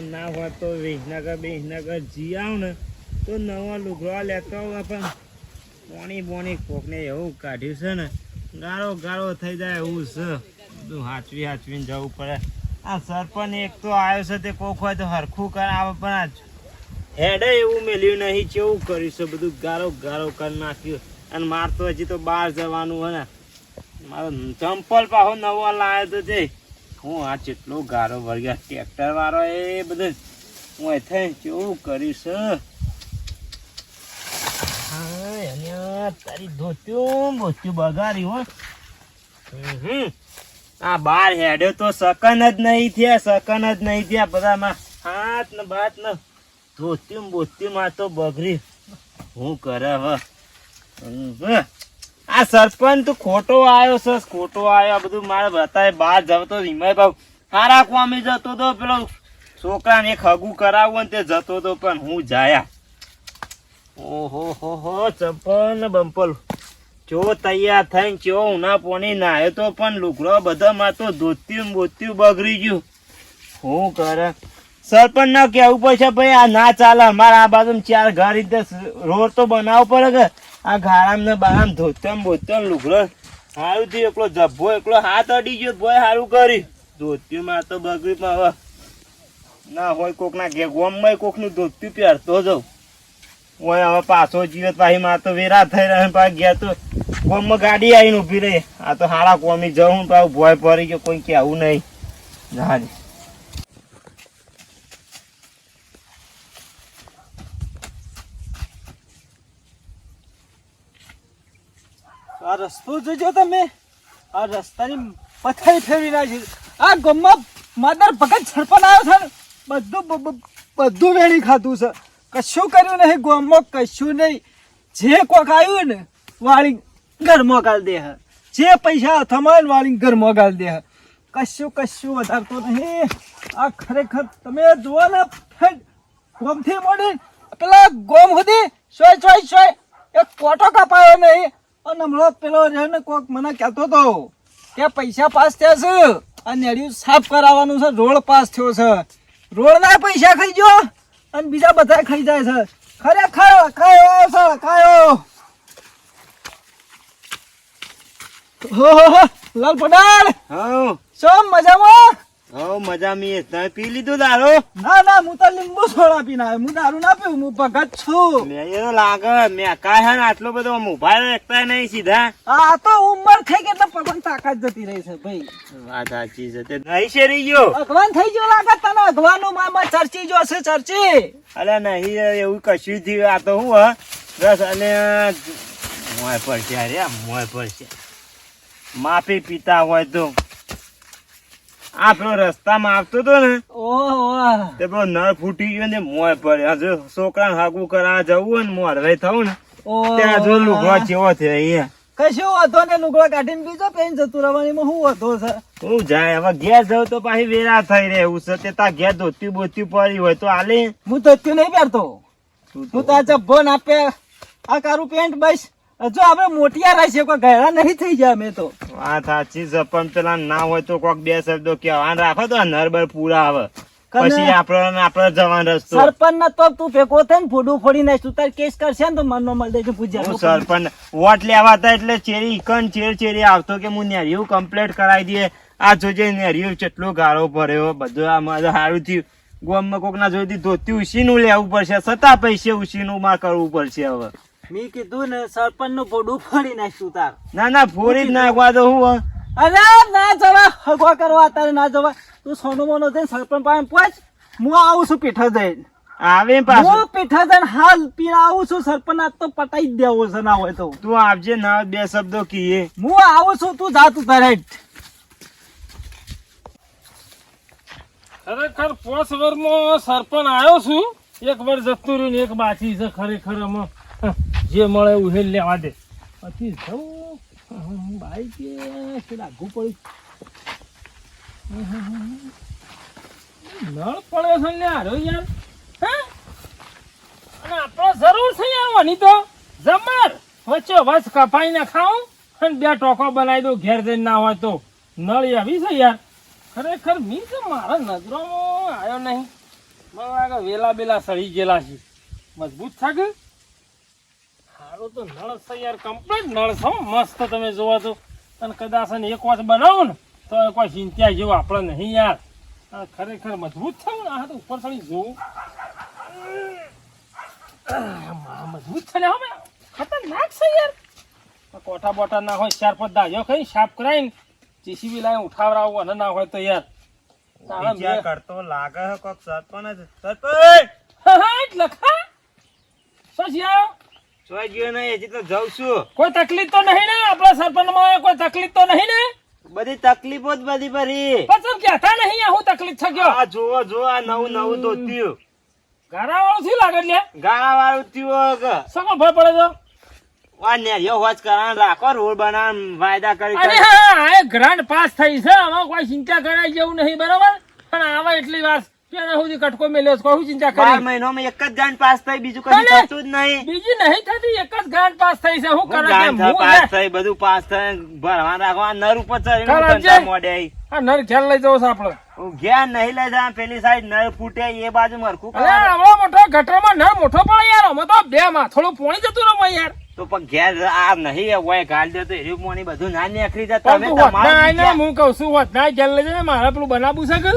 ના હોય તો વિસનગર, બેસનગર જી આવ ને તો નવો લુગડો લેતો હોય પણ, પોણી બોણી કોકને એવું કાઢ્યું છે ને, ગાળો ગાળો થઈ જાય એવું છે. બધું હાચવી, હાચવીને જવું પડે. આ સરપંચ એક તો આવ્યો છે તે કોક હોય તો હરખું કરાવે પણ આ હેડે એવું મેલ્યું નહીં, કેવું કર્યું છે બધું? ગારો ગારો કરી નાખ્યું. અને માર તો હજી તો બહાર જવાનું હોય ને. મારો ચંપલ પાછો નવો લાવ્યો તો તે હું આ જેટલો ગારો વળગ્યા ટ્રેક્ટર વાળો એ બધું હું એ થઈ કેવું કરીશ તારી ધોત્યું બોત્યું બગાડ્યું હો. આ બાર હેડ્યો તો સકન જ નહીં થયા, સકન જ નહીં થયા બધામાં હાથ ને બાત ને ધોત્યું બોત્યું માં તો બગડી હું કરે હવે. આ સરપંચ તો ખોટો આવ્યો છે, ખોટો આવ્યો આ બધું મારે બતાવે બહાર જતો હિમાય બાબુ સારા કોમી જતો તો પેલો છોકરાને એક હગું કરાવવું ને તે જતો તો પણ હું જાયા. ઓહો, હો હો, ચંપલ બંપલ. જો તૈયાર થઈને ચો ઉના પોણી નાહ્યો તો પણ લુગડો બધામાં તો ધોત્યું બોત્યું બગડી ગયું. શું કરે? સરપંચ ના કેવું પડશે, ભાઈ આ ના ચાલે, અમારા આ બાજુ ચાર ઘર રીતે રોડ તો બનાવવો પડે કે? આ ગારામ ને બારામ ધોતમ બોતમ લુગડો સારું થયું એકલો જબ્બો, એકલો હાથ અડી ગયો ભોય સારું કરી. ધોત્યું માં તો બગડી પણ હવે ના હોય કોક ના ઘે ગોમમાં કોકનું ધોત્યું પહેરતો જાઉં. હોય હવે પાછો જીવત પાછી માં તો વેરા થઈ રહ્યા પાછી ગયા તો ગોમમાં ગાડી આવીને ઊભી રહી. આ તો હારા કોમી જવું, પાછું ભોય પડી ગયો, કોઈ કહેવું નહીં. હારી આ રસ્તો જોજો તમે. આ રસ્તાની પથારી ફેરવી નાખી. આ ગમમાં માદર ભગત સરપંચ આવ્યો છે બધું બધું વેણી ખાધું છે. કશું કર્યું નહીં ગોમમાં, કશું નહીં. જે કોક આવ્યું ને, વાળી ઘરમાં ગાળ દે જે પૈસા હાથમાં વાળી ઘરમાં ગાળ દે કશું કશું વધારતો નહીં. આ ખરેખર તમે જુઓ ને ગોમથી મોડી પેલા ગોમ સુધી સોય સોય સોય. એક કોટો કપાયો નહીં. અને હમણાં પેલો રહ્યો કોક મને કહેતો હતો કે પૈસા પાસ થયા છે અને નેડિયું સાફ કરાવવાનું છે રોડ પાસ થયો છે. રોડના પૈસા ખાઈ ગયો અને બીજા બધા ખાઈ જાય છે. ખરેખર ખાયો છે ખાયો હો હો હો લાલ પડાલ હા. શું મજામાં? હો મજા મી તમે પી લીધું દારૂ ના ના હું તો લીંબુ સોડા પીને આવ્યો. હું દારૂ ના પીવું હું ભગત છું. મેં એ તો લાગે મેં કાય હે આટલો બધો મોબાઈલ એકતા નહીં સીધા. આ તો ઉંમર થઈ ગઈ એટલે પગન તાકાત જતી રહી છે ભાઈ. વાત સાચી છે. તે નહીં શેરી ગયો? અગવાન થઈ ગયો લાગે તને અગવાનું મામા ચર્ચી જો છે ચર્ચી. અરે નહીં એવું કશું થયું. આ તો હું હ? બસ અને મોય પડશે અરે મોય પડશે. માફી પીતા હોય તો. આ પેલો રસ્તામાં આવતો હતો ને ઓહ. તે પેલો નળ ફૂટી ગયો ને મોય પડે હજુ છોકરા હાગું કરા જવું ને મોરવે થવું ને ત્યાં જો લુગડો જેવો થયો અહીંયા. કશું વાંધો ને લુગડો કાઢીને બીજો પેન જતું રહેવાની. હું વાંધો છે? હું જાય હવે ઘેર જાઉં તો પાછી વેરા થઈ રહે એવું છે. તે તાર ઘેર ધોતી બોતી પડી હોય તો આલે હું ધોતી નહીં પહેરતો. હું તો આ જબ્બો ને આપે આ કારું પેન્ટ બસ હજુ આપણે મોટિયા રાખીએ કોઈ ગયડા નહીં થઈ જાય અમે તો. વાત સાચી છે પણ પેલા ના હોય તો કોક બે શબ્દો કહેવાના રાખો તો નરબર પૂરા આવે. પછી આપણો આપણો જવાન રસ્તો. સરપંચ ના તો તું ફેંકો થઈ ને ફોડું ફોડી નાખ તું તાર કેસ કરશે ને તો મનનો મળી દેજો હું સરપંચ વોટ લેવા હતા એટલે ચેરી કન ચેર ચેરી આવતો કે હું નેરિયું કમ્પ્લીટ કરાવી દઈએ. આ જોજે નેરિયું કેટલો ગાળો ભર્યો બધું આ મારું સારું થયું. ગોમમાં કોક ના જોઈ ધોતી ઉછીનું લેવું પડશે છતાં પૈસે ઉછીનું માં કરવું પડશે હવે. મેં કીધું ને સરપંચનું ભોડું ફોડી નાખ્યું તાર. ના ના ફોડી જ નાખવા દો હું અરે ના જવા હગવા કરવા તારે ના જવા તું સોનું મોનો જઈને સરપંચ પાસે પહોંચ હું આવું છું પીઠા જઈને. આવે પાછું. હું પીઠા જઈને હાલ પીને આવું છું. સરપંચ આજ તો પટાઈ જ દેવો છે ના હોય તો. તું આપજે ના બે શબ્દો કીએ. હું આવું છું તું જા તું તારે ખરેખર પોસ વરમાં સરપંચ આવ્યો છું. એક વાર જતું રહ્યું ને એક બાકી છે ખરેખર આમાં. જે મળે એવું લેવા દે પછી જવું બાઈક લાગુ પડ્યું. નળ પડ્યો છે ને, હારો યાર. હે? અને આપણો જરૂર છે યાર વાની તો. જમર. વચ્ચે વચ કપાઈને ખાઉં અને બે ટોકો બનાવી દઉં, ઘેર જઈને ના હોય તો. નળ આવી છે યાર. ખરેખર મી છે, મારા નજરોમાં આવ્યો નહીં. મને લાગે વેલા બેલા સડી ગયેલા છે. મજબૂત છે કે તો નળ છે યાર કમ્પ્લીટ નળ છે મસ્ત તમે જોવા તો અને કદાચ એક વાર બનાવો ને તો કોઈ ચિંતા જેવું આપણે નહીં યાર. ખરેખર મજબૂત છે ને આ તો ઉપર ચડી જોવું મજબૂત છે ને હવે ખતરનાક છે યાર. કોઠા બોટા ના હોય ચાર પાંચ દાજો કઈ સાફ કરાવીને જીસીબી લાવીને ઉઠાવડાવું અને ના હોય તો યાર. તારા બે- કરતો લાગે કોક સરપંચ. સરપંચ! લખા શું છે ગયો નહીં હજી તો જઉં છું. કોઈ તકલીફ તો નહીં ને? આપણા સરપંચમાં કોઈ તકલીફ તો નહીં ને? બધી તકલીફો જ બધી ભરી. પછી કહેતા નહીં? હું તકલીફ છે ગયો આ જોવો જો આ નવું નવું ધોત્યું. ગારા વાળું શું લાગે લે ગાળા થયું કે સકો ભય પડે તો આ નેરિયો હોજ કરાણ રાખો રોડ બનાવ વાયદા કરી અરે હા આ ગ્રાન્ડ પાસ થઈ છે. આમાં કોઈ ચિંતા કરાય જેવું નહીં બરાબર? પણ આવા એટલી વાર ત્યાં સુધી કટકો મેલ્યો કોઈ ચિંતા કરી? મહિનામાં એક જ ગાંઠ પાસ થઈ બીજું કશું થતું જ નહીં. બીજી નહીં થતી એક જ ગ્રાન્ડ પાસ થઈ છે. હું કરે ગાંઠ પાસ થઈ બધું પાસ થઈ ભરવા રાખવા નર ઉપર ચડી મોડે આ નર ખ્યાલ લઈ જવો છે આપણે. ઘેર નહીં લઈ જાય પેલી સાઈડ નર ફૂટે એ બાજુ મરખું અરે. આવડો મોટો ગટરમાં નર મોટો પડે યાર અમે તો બે માં થોડું પોણી જતું રહો યાર. તો પણ ઘેર આ નહીં હોય ગાલ દે તો એર્યું મોની બધું ના નીકળી જાય. તમે તમારું હું કહું છું વધના ઘેર લઈ જાય મારે પેલું બનાવું છે કે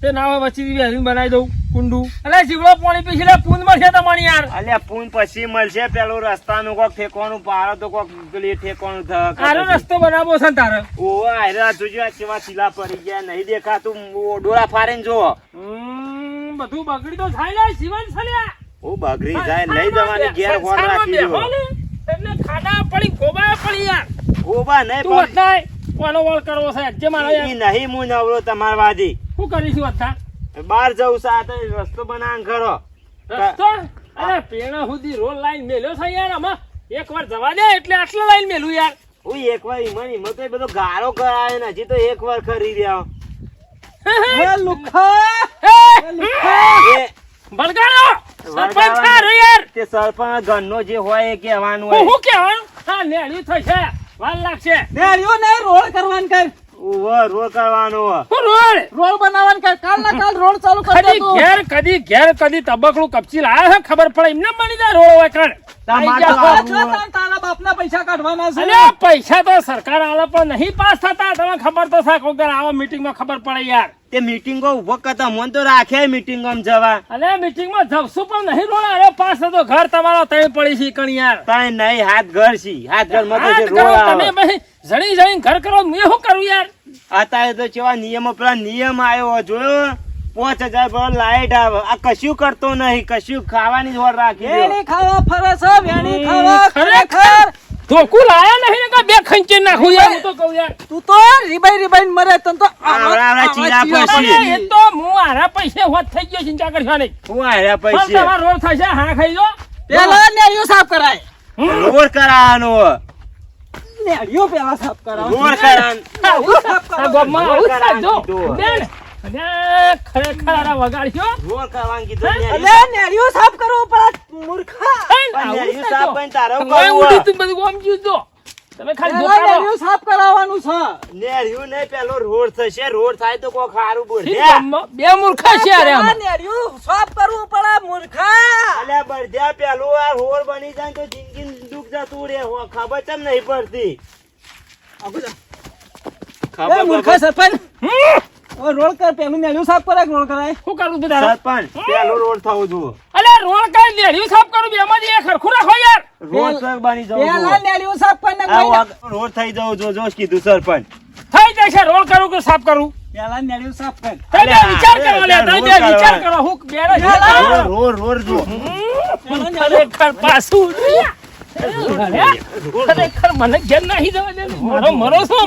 તે ના વચ્ચે બેસીને બનાવી દઉં કુંડું. અલે જીવડો પાણી પી છે પૂન મળશે તમારી યાર. અલ્યા પૂન પછી મળશે પેલું રસ્તાનું કોક ઠેકવાનું પાડો તો કોક પેલી ઠેકવાનું થ- આરો રસ્તો બનાવો છે તારે? ઓ આરે જોજો આ કેવા ચીલા પડી ગયા નહીં દેખાતું ડોળા ફારીને જો હમ, બધું બગડી તો થાય લે જીવન સલ્યા ઓ બગડી જાય લઈ જવાની ઘેર ફોન રાખી દો ને, ખાડા પડી ગોબા પડી યાર. ગોબા નહીં તું પણ કોનો વળ કરવો છે? જે મારો યાર. નહીં હું નવરો તમાર વાદી. શું કરીશું વત્તા બહાર જવું સાથે રસ્તો બનાવ ખરો. રસ્તો? અરે પેણા સુધી રોલ લાઈન મેલ્યો છે યાર આમાં. એક વાર જવા દે એટલે આટલો લાઈન મેલું યાર. હું એક વાર ઈમન ઈમન તો એ બધો ગારો કરાયો ને હજી તો એક વાર ખરી રહ્યો. હે લુખા! હે લુખા! બળગાડો સરપંચ. થારો યાર. તે સરપંચ ઘરનો જે હોય એ કહેવાનું હોય. હું કહેવાનું? હા નેળ્યું થશે. વાર લાગશે. ને રહ્યો ને રોડ કરવાનું કર ઊભો રો કરવાનો રોડ. રોડ બનાવવાનું કર કાલ ના કાલ રોડ ચાલુ કરી દે કદી તું. ઘેર કદી ઘેર કદી તબકડું કપચી લાયા છે ખબર પડે. એમને મળી જાય રોડ હોય કણ તાર- બાપના પૈસા કાઢવાના છે. અલ્યા પૈસા તો સરકાર આલે પણ નહીં પાસ થતા. તમે ખબર તો છે કોક આવા મીટિંગમાં ખબર પડે યાર. તે મીટિંગો ઊભો કરતા મન તો રાખે મીટિંગોમાં જવા. અને મીટિંગમાં જવશું પણ નહીં રોડ અરે પાસ તો ઘર તમારો તઈ પડી છે કણ યાર તાય નહીં હાથ ઘર છી હાથ ઘર મતો છે જે રોડ તમે ભાઈ જણી જણી ઘર કરો મેં શું કરું યાર? અત્યારે તો કેવા નિયમો પેલા નિયમ આવ્યો જોયો? પાંચ હજાર પર લાઈટ આવે. આ કશું કરતો નહીં કશું ખાવાની જ હોર રાખી ખાવા ફરસ વેણી ખાવા ખરેખર. ધોકું લાયા નહીં ને કે બે ખંચે નાખું યાર હું તો કહું યાર. તું તો રીબાઈ રીબાઈ મરે તન તો આવડા આવડા ચીરા પછી. એ તો હું આરા પૈસે હોત થઈ ગયો ચિંતા કરશો નહીં. હું પણ પૈસે. તમારો રોડ થશે હા ખાઈ લો. પેલા નેળિયો સાફ કરાય. રોડ કરાવવાનો. નેળિયો પેલા સાફ કરાવ. રોડ કરાવવાનો. આવું સાફ કરાવ ગામમાં આવું. જો, બેન, અને ખરેખર આરા વગાડ્યો? રોડ કરવાનું કીધું હે? ને. સાફ કરવો પડે મૂર્ખા. પણ આવું નેરિયું છે સાફ જો. કરીને તારે કરવું ઉડી તું બધું આમ જ્યું તમે ખાલી જોતા રહો. સાફ કરાવવાનું છે. નેરિયું નહીં પેલો રોડ થશે. રોડ થાય તો કોઈ ખારું બોલ. બે. મૂર્ખા છે અરે પેલા સાફ કરવું પડે મૂર્ખા. અલ્યા બળદ્યા પેલું આ રોડ બની જાય તો જિંદગી દુઃખ જતું રે હો, ખબર ચમ નહીં પડતી? ખબર મૂર્ખા સરપંચ. રોડ કર પેલું નેળિયું સાફ કરે કે રોડ કરાય? શું કરું તું તારે? સરપંચ પેલો રોડ થવો જોઈએ અલે રોડ કર લેડ્યું સાફ કરું? બે માં એક હરખું રાખો યાર. રોડ સર બની જાવ પેલા. નેળિયું સાફ કરીને કોઈ રોડ થઈ જાવ જો જો કીધું સરપંચ. થઈ જશે રોડ કરું કે સાફ કરું? પેલા નેળિયું સાફ કર. તમે વિચાર કરો લે તમે વિચાર કરો હું પેલા. રોડ રોડ જો ખરેખર પાછું ખરેખર મને ઘેર નાહી જવા દે. મારો મરો છો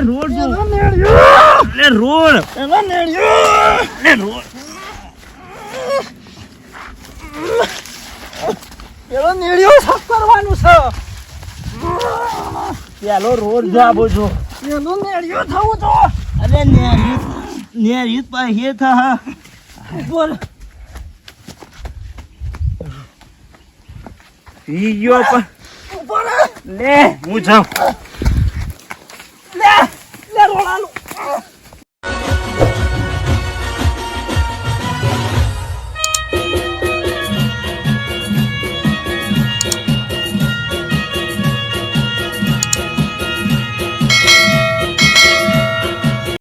રોડ જો. રોડ. રોડ. પેલો નેળિયું સાફ કરવાનું છે. પેલો રોડ જો આબો જો. પેલું નેળિયું થવું તો. અરે નેરિયું નેરિયું પર હે થા. બોલ. ઈ ગયો પણ. લે હું જાઉં. લે લે રોડાનું